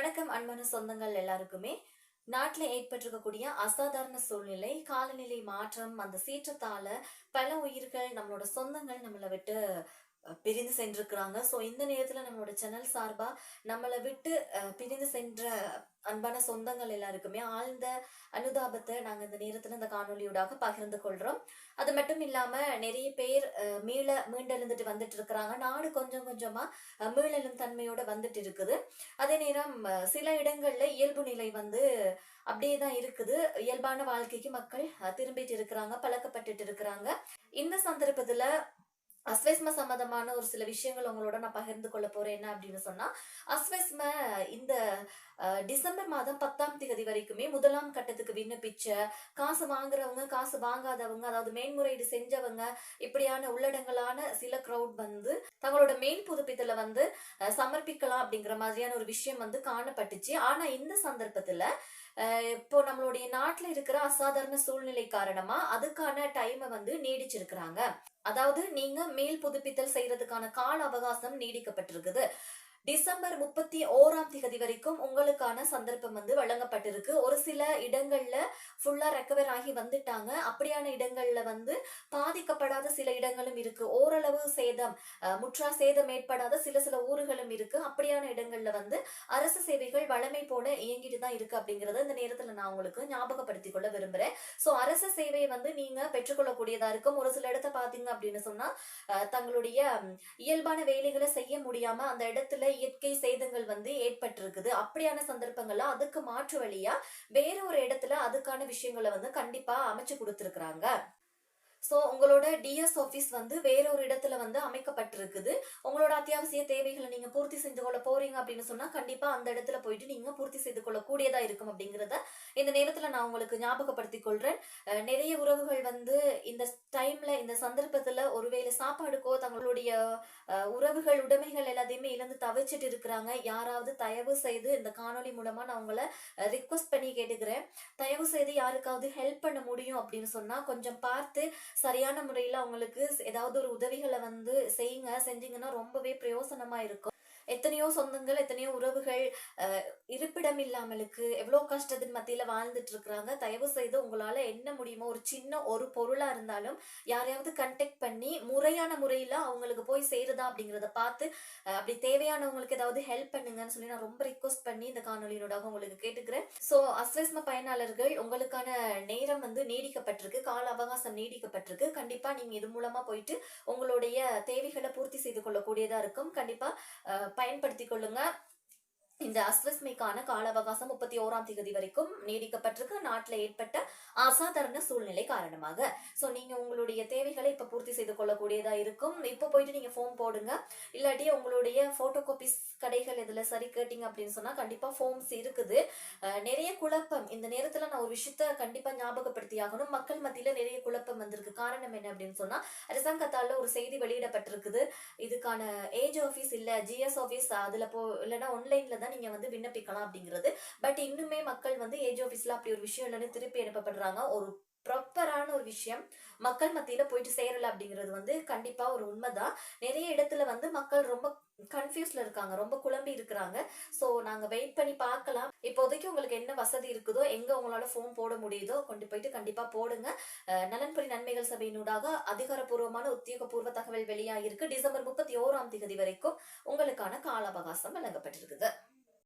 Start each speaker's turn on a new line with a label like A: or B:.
A: வணக்கம் அன்பான சொந்தங்கள் எல்லாருக்குமே. நாட்டில் ஏற்பட்டிருக்கக்கூடிய அசாதாரண சூழ்நிலை காலநிலை மாற்றம் அந்த சீற்றத்தால பல உயிர்கள் நம்மளோட சொந்தங்கள் நம்மளை விட்டு பிரிந்து சென்றிருக்கிறாங்க. ஸோ இந்த நேரத்தில் நம்மளோட சேனல் சார்பாக நம்மளை விட்டு பிரிந்து சென்ற அன்பான சொந்தங்கள் எல்லாருக்குமே ஆழ்ந்த அனுதாபத்தை நாங்கள் இந்த நேரத்தில் இந்த காணொலியூடாக பகிர்ந்து கொள்கிறோம் அது மட்டும் இல்லாமல் நிறைய பேர் மீள மீண்டெழுந்துட்டு வந்துட்டு இருக்கிறாங்க நாடு கொஞ்சம் கொஞ்சமாக மீளெழும் தன்மையோட வந்துட்டு இருக்குது அதே நேரம் சில இடங்களில் இயல்பு நிலை வந்து அப்படியே தான் இருக்குது. இயல்பான வாழ்க்கைக்கு மக்கள் திரும்பிட்டு இருக்கிறாங்க பழக்கப்பட்டுட்டு இருக்கிறாங்க இந்த சந்தர்ப்பத்தில் அஸ்வெஸ்ம சம்பந்தமான ஒரு சில விஷயங்கள் உங்களோட நான் பகிர்ந்து கொள்ள போறேன். என்ன அப்படின்னு சொன்னா அஸ்வெஸ்ம இந்த டிசம்பர் மாதம் பத்தாம் தேதி வரைக்குமே முதலாம் கட்டத்துக்கு விண்ணப்பிச்ச காசு வாங்குறவங்க காசு வாங்காதவங்க அதாவது மேன்முறையீடு செஞ்சவங்க இப்படியான உள்ளடங்களான சில க்ரௌட் வந்து தங்களோட மெயின் புதுப்பித்தல வந்து அஹ், சமர்ப்பிக்கலாம் அப்படிங்கிற மாதிரியான ஒரு விஷயம் வந்து காணப்பட்டுச்சு. ஆனா இந்த சந்தர்ப்பத்துல அஹ், இப்போ நம்மளுடைய நாட்டுல இருக்கிற அசாதாரண சூழ்நிலை காரணமா அதுக்கான டைமை வந்து நீடிச்சிருக்கிறாங்க. அதாவது நீங்க மேல் புதுப்பித்தல் செய்யறதுக்கான கால அவகாசம் நீடிக்கப்பட்டிருக்குது. டிசம்பர் முப்பத்தி ஓராம் திகதி வரைக்கும் உங்களுக்கான சந்தர்ப்பம் வந்து வழங்கப்பட்டிருக்கு. ஒரு சில இடங்கள்ல ஃபுல்லா ரெக்கவர் ஆகி வந்துட்டாங்க. அப்படியான இடங்கள்ல வந்து பாதிக்கப்படாத சில இடங்களும் இருக்கு. ஓரளவு சேதம் முற்றா சேதம் ஏற்படாத சில சில ஊர்களும் இருக்கு. அப்படியான இடங்கள்ல வந்து அரசு சேவைகள் வழமை போல இயங்கிட்டு தான் இருக்கு அப்படிங்கறத இந்த நேரத்துல நான் உங்களுக்கு ஞாபகப்படுத்திக் கொள்ள விரும்புறேன். சோ அரசு சேவையை வந்து நீங்க பெற்றுக்கொள்ளக்கூடியதா இருக்கும். ஒரு சில இடத்த பாத்தீங்க அப்படின்னு சொன்னா தங்களுடைய இயல்பான வேலைகளை செய்ய முடியாம அந்த இடத்துல இயற்கை சேதங்கள் வந்து ஏற்பட்டிருக்குது. அப்படியான சந்தர்ப்பங்கள்ல அதுக்கு மாற்று வழியா வேற ஒரு இடத்துல அதுக்கான விஷயங்களை வந்து கண்டிப்பா அமைச்சு கொடுத்துருக்குறாங்க. ஸோ உங்களோட டிஎஸ் ஆஃபீஸ் வந்து வேற ஒரு இடத்துல வந்து அமைக்கப்பட்டிருக்குது. உங்களோட அத்தியாவசிய தேவைகளை நீங்க பூர்த்தி செஞ்சு கொள்ள போறீங்க அப்படின்னு சொன்னா கண்டிப்பா அந்த இடத்துல போயிட்டு நீங்க பூர்த்தி செய்து கொள்ளக்கூடியதா இருக்கும் அப்படிங்கிறத இந்த நேரத்துல நான் உங்களுக்கு ஞாபகப்படுத்திக் கொள்றேன். நிறைய உறவுகள் வந்து இந்த டைம்ல இந்த சந்தர்ப்பத்துல ஒருவேளை சாப்பாடுக்கோ தங்களுடைய அஹ், உறவுகள் உடைமைகள் எல்லாத்தையுமே இழந்து தவிச்சிட்டு இருக்கிறாங்க. யாராவது தயவு செய்து இந்த காணொளி மூலமா நான் உங்களை ரிக்வஸ்ட் பண்ணி கேட்டுக்கிறேன். தயவு செய்து யாருக்காவது ஹெல்ப் பண்ண முடியும் அப்படின்னு சொன்னா கொஞ்சம் பார்த்து சரியான முறையில் அவங்களுக்கு ஏதாவது ஒரு உதவிகளை வந்து செய்யுங்க. செஞ்சீங்கன்னா ரொம்பவே பிரயோசனமா இருக்கும். எத்தனையோ சொந்தங்கள் எத்தனையோ உறவுகள் இருப்பிடம் இல்லாமலுக்கு எவ்வளோ கஷ்டத்தின் மத்தியில வாழ்ந்துட்டு இருக்கிறாங்க தயவு செய்து உங்களால என்ன முடியுமோ ஒரு சின்ன ஒரு பொருளா இருந்தாலும் யாரையாவது கண்டெக்ட் பண்ணி முறையான முறையில அவங்களுக்கு போய் சேருதா அப்படிங்கிறத பார்த்து அப்படி தேவையானவங்களுக்கு ஏதாவது ஹெல்ப் பண்ணுங்கன்னு சொல்லி நான் ரொம்ப ரிக்வஸ்ட் பண்ணி இந்த காணொலியினோட உங்களுக்கு கேட்டுக்கிறேன். ஸோ அஸ்வஸ்ம பயனாளர்கள் உங்களுக்கான நேரம் வந்து நீடிக்கப்பட்டிருக்கு. கால அவகாசம் நீடிக்கப்பட்டிருக்கு. கண்டிப்பா நீங்க இது மூலமா போயிட்டு உங்களுடைய தேவைகளை பூர்த்தி செய்து கொள்ளக்கூடியதா இருக்கும். கண்டிப்பா பயன்படுத்தி பயன்படுத்திக் கொள்ளுங்க. இந்த அஸ்வஸ்மைக்கான கால அவகாசம் முப்பத்தி ஓராம் தேதி வரைக்கும் நீடிக்கப்பட்டிருக்கு. நாட்டில் ஏற்பட்ட அசாதாரண சூழ்நிலை காரணமாக. ஸோ நீங்க உங்களுடைய தேவைகளை இப்ப பூர்த்தி செய்து கொள்ளக்கூடியதா இருக்கும். இப்போ போயிட்டு நீங்க ஃபோன் போடுங்க. இல்லாட்டி உங்களுடைய போட்டோ காப்பீஸ் கடைகள் இதுல சரி கேட்டீங்க அப்படின்னு சொன்னா கண்டிப்பா ஃபோம்ஸ் இருக்குது. நிறைய குழப்பம். இந்த நேரத்துல நான் ஒரு விஷயத்த கண்டிப்பா ஞாபகப்படுத்தி ஆகணும். மக்கள் மத்தியில நிறைய குழப்பம் வந்திருக்கு. காரணம் என்ன அப்படின்னு சொன்னா அரசாங்கத்தால ஒரு செய்தி வெளியிடப்பட்டிருக்குது. இதுக்கான ஏஜ் ஆஃபீஸ் இல்ல ஜிஎஸ் ஆஃபீஸ் அதுல போ இல்லைன்னா ஆன்லைன்ல தான் நீங்க வந்து விண்ணப்பிக்கலாம் அப்படிங்கிறது. பட் இன்னுமே மக்கள் வந்து ஏஜ் ஆஃபீஸ்ல அப்படி ஒரு விஷயம் இல்லைன்னு திருப்பி அனுப்பப்படுறாங்க. ஒரு ப்ராப்பரான ஒரு விஷயம் மக்கள் மத்தியில போயிட்டு சேரல அப்படிங்கிறது வந்து கண்டிப்பா ஒரு உண்மைதான். நிறைய இடத்துல வந்து மக்கள் ரொம்ப கன்ஃபியூஸ்ல இருக்காங்க. ரொம்ப குழம்பி இருக்கிறாங்க. ஸோ நாங்க வெயிட் பண்ணி பார்க்கலாம். இப்போதைக்கு உங்களுக்கு என்ன வசதி இருக்குதோ எங்க உங்களால ஃபோன் போட முடியுதோ கொண்டு போயிட்டு கண்டிப்பா போடுங்க. நலன்புரி நன்மைகள் சபையினூடாக அதிகாரப்பூர்வமான உத்தியோகபூர்வ தகவல் வெளியாகிருக்கு டிசம்பர் முப்பத்தி ஓராம் தேதி வரைக்கும் உங்களுக்கான கால அவகாசம் வழங்கப்பட்டிருக்குது.